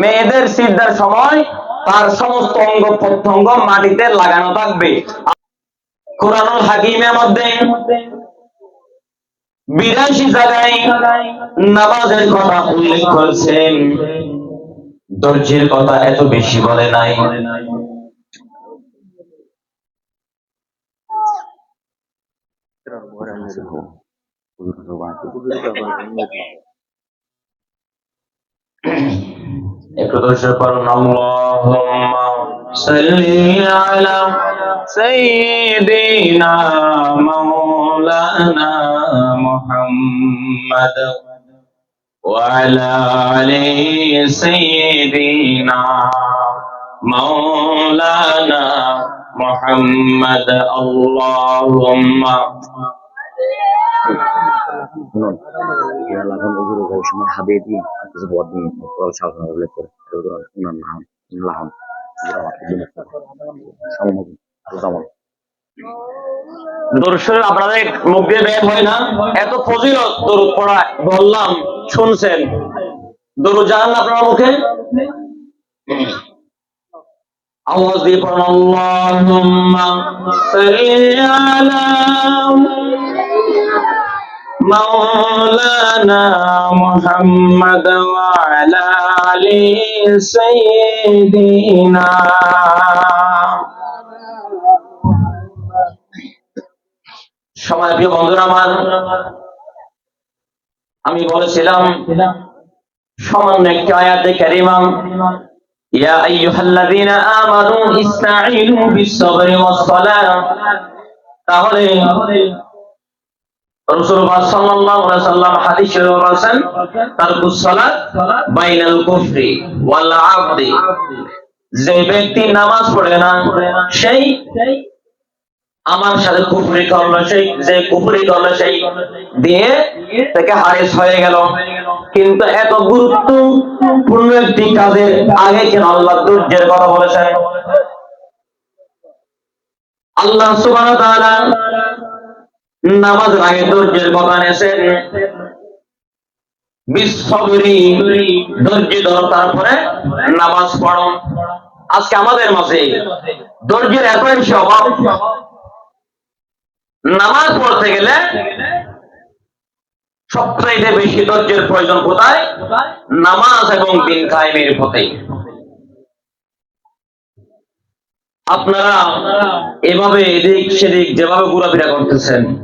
মেয়েদের সিদ্ধার সময় তার সমস্ত অঙ্গ প্রত্যঙ্গ মাটিতে লাগানো থাকবে। কোরআনুল হাকিমের মধ্যে বিরাশি জায়গায় নামাজের কথা উল্লেখ করেছেন। কথা এত বেশি বলে নাই। একটু দর্শক করুন আল্লাহুম্মা সাল্লি আলা সাইয়্যিদিনা মাওলানা মুহাম্মাদ وعلى آل سيدنا مولانا محمد اللهم এত ফজিলত দরুদ পড়া বললাম শুনছেন। দরুদ জানান আপনার মুখে? আওয়াজ দিয়ে পড়ুন মুহাম্মদ ওয়া আলা আলি সাইয়্যিদিনা। সময় প্রিয় আমার, আমি বলেছিলাম, সামান্য একটি আয়াতে কারিমা, ইয়া আইয়ুহাল্লাযীনা আমানু ইসতাঈনু বিস-সাবরি ওয়াস-সালাহ তাহলে যে ব্যক্তি নামাজ পড়ে না, সেই আমার সাথে করল, সেই যে করল, সেই দিয়ে থেকে হারিস হয়ে গেল। কিন্তু এত গুরুত্বপূর্ণ একটি কাজের আগে কেন আল্লাহ ধৈর্যের কথা বলেছেন। আল্লাহ তাআলা নামাজের আগে ধৈর্যের কথা এনেছেন তারপরে নামাজ আজকে আমাদের মাঝে বেশি নামাজ পড়তে গেলে সবচাইতে বেশি প্রয়োজন কোথায়? নামাজ এবং দিন কায়েমের পথে। আপনারা এভাবে এদিক সেদিক যেভাবে ঘোরাফেরা করতেছেন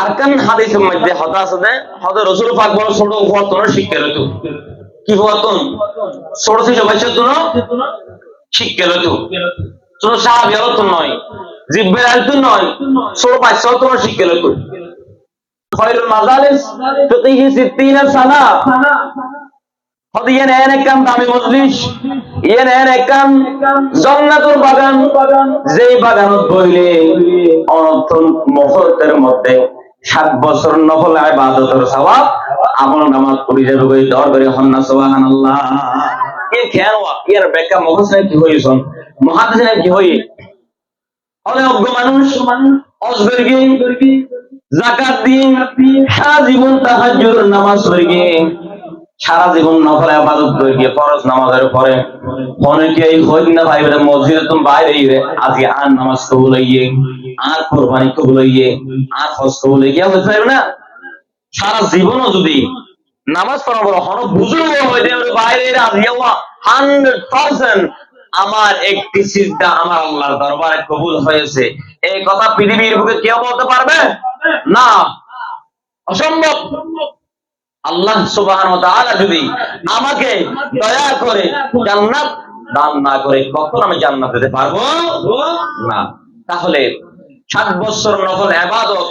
আরকান হাদিসের মধ্যে হতা আছে রসুল পাক বড় শিক্ষা কি বয়সের জন্য শিক্ষা সাহাবি নয় জিব্বের নয় হতন শিক্ষা খয়রুল মাজালিস সানা। এন একখান দামি মজলিস, ইয়েন এন একখান জন্নাতুর বাগান। যেই বাগানত বইলে অনর্থন মুহূর্তের মধ্যে সাত বছর নফল ইবাদতের সওয়াব, আমল নামাজ পড়ি যাবে কই দর করে হন্না সুবহানাল্লাহ। খেয়াল ওয়া কি হইছন মুহাদ্দিসিন কি হই অনেক অজ্ঞ মানুষ অজবের কি জাকাত দিয়ে সারা জীবন তাহাজ্জুদ নামাজ পড়ে গিয়ে, সারা জীবন নফল আবাদত গিয়ে ফরজ নামাজের পরে হইল না ভাই, বলে মসজিদে তুমি বাইরে আজকে আর নামাজ কবুল হইয়ে। আর কোরবানি কবুল হইয়ে, আর হজ কবুল হইয়ে হতে পারবে না? সারা জীবনও যদি নামাজ পড়া বড় হন বুজুর্গ হয়ে যাবে বাইরে আজকে হান্ড্রেড পার্সেন্ট আমার একটি সিদ্ধা আমার আল্লাহর দরবারে কবুল হয়েছে। এই কথা পৃথিবীর বুকে কেউ বলতে পারবে? না। অসম্ভব। আল্লাহ ওয়া যদি আমাকে দয়া করে জান্নাত দান না করে, কখন আমি জান্নাত দিতে পারব? না। তাহলে সাত বছর নফল ইবাদত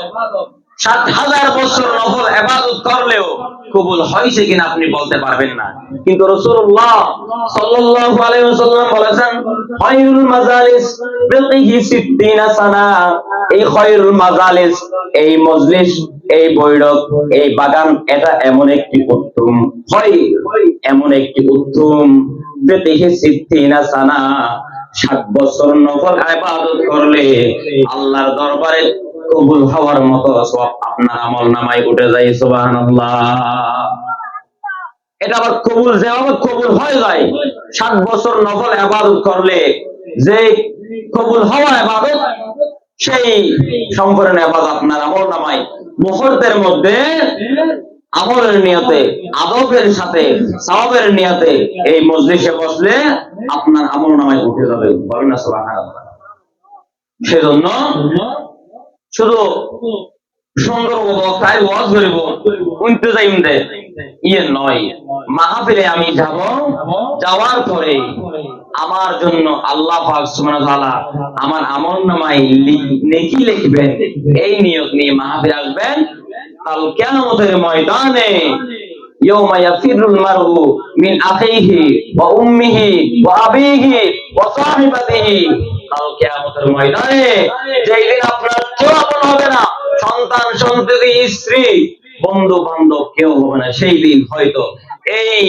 সাত হাজার বছর নফল এবাদত করলেও কবুল হয়েছে কিনা আপনি বলতে পারবেন না। কিন্তু এই মাজালিস, এই এই বাগান, এটা এমন একটি উত্তম হয়, এমন একটি উত্তম। বিলহি সিদ্দিনা সানা। ষাট বছর নফল ইবাদত করলে আল্লাহর দরবারে কবুল হওয়ার মতো সব আপনার আমল নামায় উঠে যায়, সুবহানাল্লাহ। এটা আবার কবুল যেভাবে কবুল হয়ে যায়। সাত বছর নফল আবাদত করলে যে কবুল হওয়া আবাদত সেই সম্পূর্ণ আবাদত আপনার আমল নামায় মুহূর্তের মধ্যে আমলের নিয়তে, আদবের সাথে, সওয়াবের নিয়তে এই মজলিসে বসলে আপনার আমল নামায় উঠে যাবে। বলেন সেজন্য শুধু ইয়ে আমি যাব, যাওয়ার পরে আমার জন্য আমার নামায় নেকি লিখবেন। এই নিয়ত নিয়ে মাহফিলে আসবেন। কাল কিয়ামতের ময়দানে يوم يفر المرء من أخيه وأمه وأبيه وصاحبته কাল কিয়ামতের ময়দানে যেই দিন আপনার কেউ আপন হবে না সন্তান সন্ততি স্ত্রী বন্ধু বান্ধব কেউ হবে না সেই দিন হয়তো এই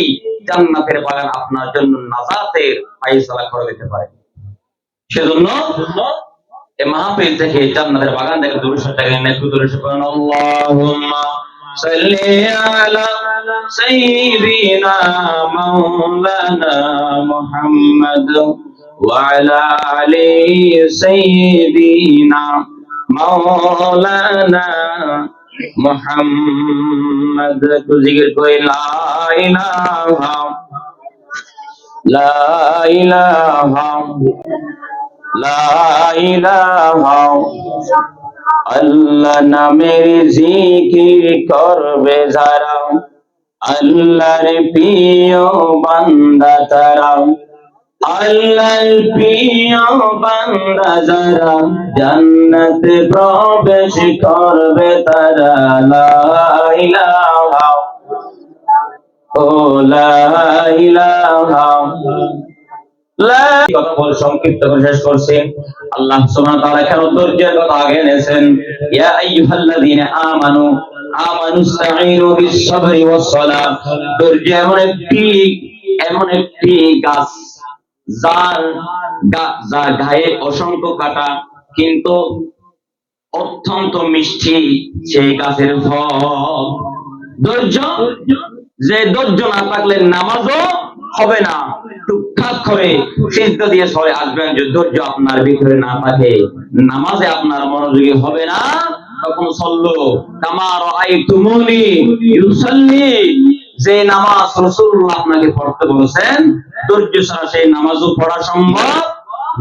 জান্নাতের বাগান আপনার জন্য নাজাতের ফাইসালা করে দিতে পারে সেজন্য এই মাহফিল থেকে জান্নাতের বাগান থেকে দূরে সরে গেলেন একটু দূরে সরে আল্লাহুম্মা সাল্লি আলা সাইয়্যিদিনা মাওলানা মুহাম্মদ সাইয়্যিদিনা মাওলানা মুহাম্মদ। তো জিকির করে লা ইলাহা লা ইলাহা লা ইলাহা। আল্লাহ নামের জিকির করবে যারা। আল্লাহর প্রিয় বান্দা তারা। আল্লাহর প্রিয় বান্দা যারা জান্নাতে প্রবেশ করবে তারা। লা ইলাহা ও লা ইলাহা লা কথা বলে সংক্ষিপ্ত করে শেষ আল্লাহ সুবহানাহু তাআলা কথা আগে ইয়া আইয়ুহাল্লাযীনা আমানু আমানু ধৈর্য এমন একটি এমন একটি গাছ, যার গায়ে অসংখ্য কাটা, কিন্তু অত্যন্ত মিষ্টি সেই গাছের ফল। ধৈর্য যে ধৈর্য না থাকলে নামাজও হবে না। টুকটাক করে সিদ্ধ দিয়ে সরে আসবেন, যে ধৈর্য আপনার ভিতরে না থাকে। নামাজে আপনার মনোযোগী হবে না। তখন সল্লো কামার আই তুমুনি যে নামাজ রসুল্লাহ আপনাকে পড়তে বলেছেন, ধৈর্য ছাড়া সেই নামাজও পড়া সম্ভব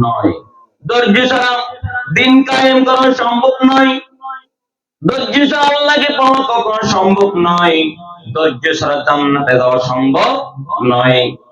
নয়। ধৈর্য ছাড়া দিন কায়েম করা সম্ভব নয়। ধৈর্য ছাড়া আল্লাহকে পাওয়া কখনো সম্ভব নয়। ধৈর্য ছাড়া জান্নাতে যাওয়া সম্ভব নয়।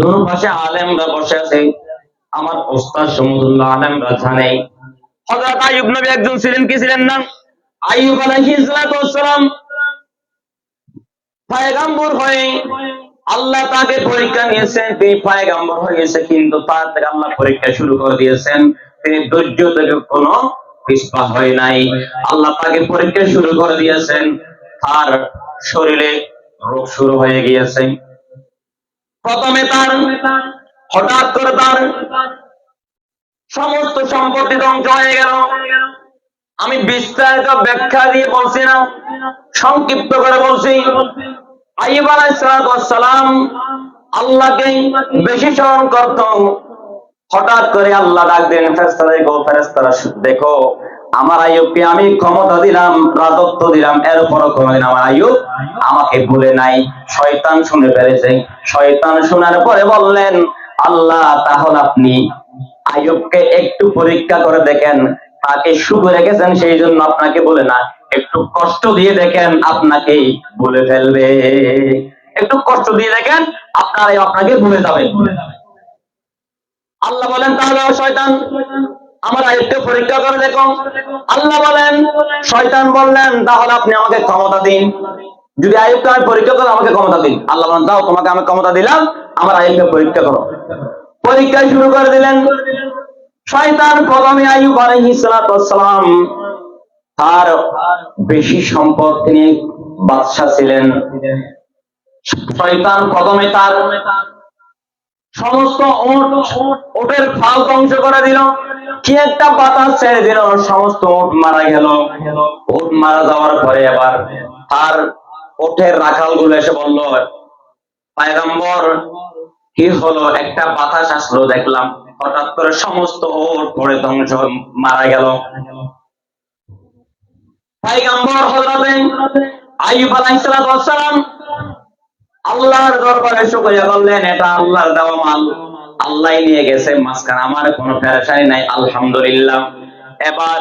দুনো পাশে আলেমরা বসে আছে। আমার ওস্তাদ সমুদুল্লাহ আলেমরা জানে। হযরত আইয়ুব নবী একজন ছিলেন, কি ছিলেন না? আইয়ুব আলাইহিস সালাম পয়গম্বর হয়ে আল্লাহ তাকে পরীক্ষা নিয়েছেন। তিনি পয়গম্বর হয়েছে কিন্তু তার থেকে আল্লাহ পরীক্ষা শুরু করে দিয়েছেন। তিনি ধৈর্য থেকে কোনো হয় নাই। আল্লাহ তাকে পরীক্ষা শুরু করে দিয়েছেন। তার শরীরে রোগ শুরু হয়ে গিয়েছে। প্রথমে তার, হঠাৎ করে তার সমস্ত সম্পত্তি ধ্বংস হয়ে গেল। আমি বিস্তারিত ব্যাখ্যা দিয়ে বলছি না, সংক্ষিপ্ত করে বলছি। আইব আলাইসালাম আল্লাহকে বেশি স্মরণ করত। হঠাৎ করে আল্লাহ ডাক দেন ফেরেস্তারা দেখো ফেরেস্তারা দেখো আমার আয়ুবকে আমি ক্ষমতা দিলাম, রাজত্ব দিলাম, এরপরও কোনোদিন আমার আয়ুব আমাকে ভুলে নাই। শয়তান শুনে ফেলেছে। শয়তান শোনার পরে বললেন, আল্লাহ, তাহলে আপনি আয়ুবকে একটু পরীক্ষা করে দেখেন। তাকে সুখ রেখেছেন সেই জন্য আপনাকে বলে না। একটু কষ্ট দিয়ে দেখেন, আপনাকে বলে ফেলবে। একটু কষ্ট দিয়ে দেখেন আপনার আপনাকে ভুলে যাবে আল্লাহ বলেন, তাহলে শয়তান আমার আয়ুবকে পরীক্ষা করে দেখো। আল্লাহ বলেন, শয়তান বললেন, তাহলে আপনি আমাকে ক্ষমতা দিন। যদি আয়ুবকে আমি পরীক্ষা করো, আমাকে ক্ষমতা দিন। আল্লাহ বলেন দাও তোমাকে আমি ক্ষমতা দিলাম, আমার আয়ুবকে পরীক্ষা করো। পরীক্ষা শুরু করে দিলেন। শয়তান প্রথমে আয়ুব আলাইহিস সালাম তার বেশি সম্পদ তিনি বাদশাহ ছিলেন। শয়তান প্রথমে তার সমস্ত ওট, ওটের ফাল ধ্বংস করে দিল। কি একটা বাতাস ছেড়ে দিল, সমস্ত ওট মারা গেল। ওট মারা যাওয়ার পরে আবার তার ওঠের রাখালগুলো এসে বলল, পায়গম্বর, কি হলো? একটা বাতাস আসলো, দেখলাম হঠাৎ করে সমস্ত ওট পড়ে ধ্বংস মারা গেল। পায়গম্বর হযরতে আইয়ুব আলাইহিস আল্লাহর দরবারে শুকরিয়া করলেন, এটা আল্লাহর দেওয়া মাল। আল্লাহ নিয়ে গেছে মাঝখানে, আমার কোনো পেরেশানি নাই, আলহামদুলিল্লাহ। এবার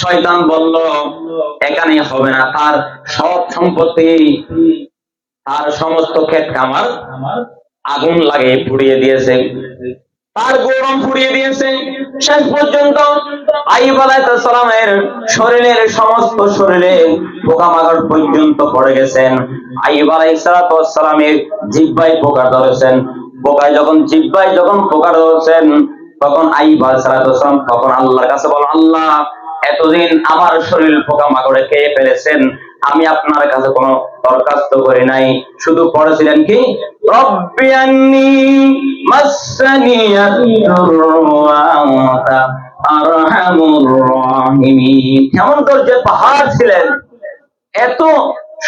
শয়তান বলল, এখানে হবে না, তার সব সম্পত্তি, তার সমস্ত ক্ষেত খামার আগুন লাগিয়ে পুড়িয়ে দিয়েছে। তার গৌরম পুড়িয়ে দিয়েছে। শেষ পর্যন্ত সালামের শরীরের সমস্ত শরীরে পোকামাকড় পর্যন্ত পড়ে গেছেন। আইব সালামের জিব্বাই পোকা ধরেছেন। পোকায় যখন জিব্বাই যখন পোকা ধরেছেন তখন আইব সালাম, তখন আল্লাহর কাছে বল আল্লাহ, এতদিন আমার শরীর পোকা মাকড়ে খেয়ে ফেলেছেন, আমি আপনার কাছে কোনো দরখাস্ত করি নাই। শুধু পড়েছিলেন কি? রব্বি আন্নি মাসসানি আরহামুর রাহিমিন। কেমন যে পাহাড় ছিলেন। এত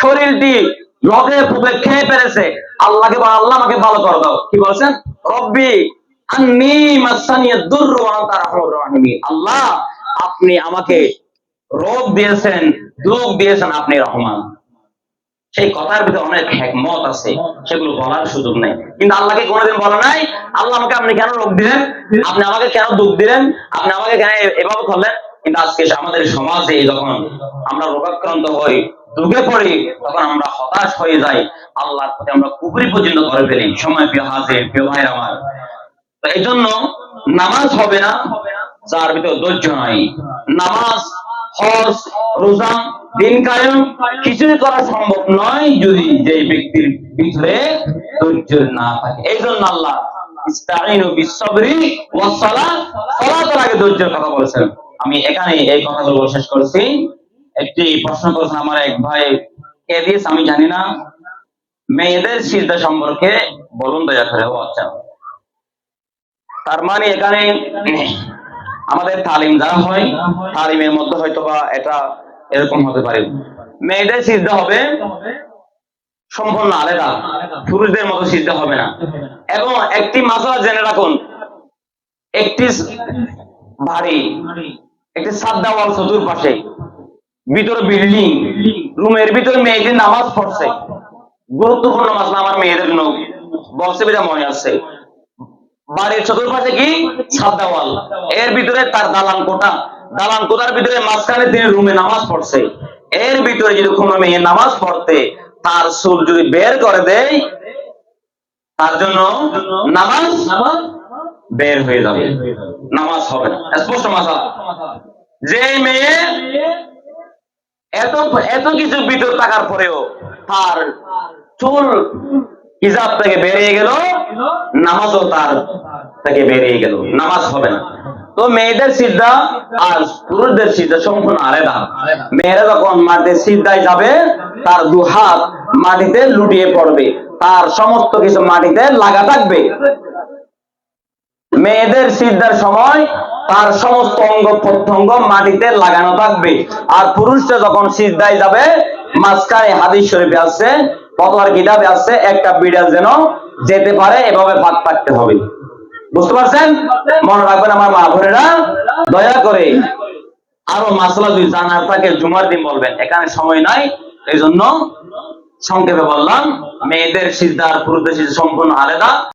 শরীরটি পুকে খেয়ে আল্লাহকে বল আল্লাহ আমাকে ভালো করে দাও। কি বলছেন? রব্বি আন্নি আনতা আল্লাহ, আপনি আমাকে রোগ দিয়েছেন দুঃখ দিয়েছেন, আপনি রহমান। সেই কথার ভিতরে অনেক আছে, সেগুলো বলার সুযোগ নেই। কিন্তু আল্লাহকে কোনোদিন বলা নাই, আল্লাহ আমাকে আপনি কেন রোগ দিলেন? আপনি আমাকে কেন দুঃখ দিলেন? আপনি আমাকে কেন এভাবে করলেন? কিন্তু আজকে আমাদের সমাজে যখন আমরা রোগাক্রান্ত হই দুঃখে পড়ি তখন আমরা হতাশ হয়ে যাই। আল্লাহর প্রতি আমরা কুপুরি পর্যন্ত করে ফেলি। সময় প্রিয় ভাইয়ের আমার। তো এই জন্য নামাজ হবে না, যার ভিতরে ধৈর্য নাই। নামাজ, হজ, রোজা, দিন কিছুই করা সম্ভব নয় যদি যে ব্যক্তির ভিতরে ধৈর্য না থাকে। এই জন্য আল্লাহ আমি এখানে এই কথাগুলো শেষ করেছি। একটি প্রশ্ন করেছেন আমার এক ভাই, কে দিয়েছে আমি জানি না। মেয়েদের সিজদা সম্পর্কে বলুন দয়া করে, ও আচ্ছা। তার মানে এখানে আমাদের তালিম দেওয়া হয়, তালিমের মধ্যে হয়তো বা এটা এরকম হতে পারে। মেয়েদের সিদ্ধা হবে সম্পূর্ণ আলাদা। পুরুষদের মতো সিদ্ধা হবে না। এবং একটি মাসলা জেনে রাখুন, একটি বাড়ি একটি সাদ্দা ওয়াল চতুর্পাশে ভিতরে বিল্ডিং রুমের ভিতরে মেয়েদের নামাজ পড়ছে। গুরুত্বপূর্ণ মাসলা আমার মেয়েদের জন্য। বলছে বিধা মনে আছে। বাড়ির চতুর্পাশে কি? সাদাওয়াল এর ভিতরে তার দালান কোটা দালান কোটার ভিতরে মাঝখানে তিনি রুমে নামাজ পড়ছে। এর ভিতরে যদি কোনো মেয়ে নামাজ পড়তে, তার চুল যদি বের করে দেয়, তার জন্য নামাজ বের হয়ে যাবে। নামাজ হবে না। স্পষ্ট মাসালা। যে মেয়ে এত এত কিছু ভিতর থাকার পরেও তার চুল হিজাব থেকে বেরিয়ে গেল, নামাজও তার থেকে বেরিয়ে গেল। নামাজ হবে না। তো মেয়েদের সিদ্ধা আর পুরুষদের সিদ্ধা সম্পূর্ণ আলাদা। মেয়েরা যখন মাটিতে সিদ্ধায় যাবে, তার দু হাত মাটিতে লুটিয়ে পড়বে। তার সমস্ত কিছু মাটিতে লাগা থাকবে। মেয়েদের সিদ্ধার সময় তার সমস্ত অঙ্গ প্রত্যঙ্গ মাটিতে লাগানো থাকবে। আর পুরুষরা যখন সিদ্ধায় যাবে, মাঝখানে হাদিস শরীফে আছে কতবার কিতাবে আছে, একটা বিড়াল যেন যেতে পারে, এভাবে পাক থাকতে হবে। বুঝতে পারছেন? মনে রাখবেন আমার মা বোনেরা, দয়া করে আরও মাসলা যদি জানার থাকে, জুমার দিন বলবেন। এখানে সময় নাই এই জন্য সংক্ষেপে বললাম, মেয়েদের সিজদার পুরুষদের সম্পূর্ণ আলাদা।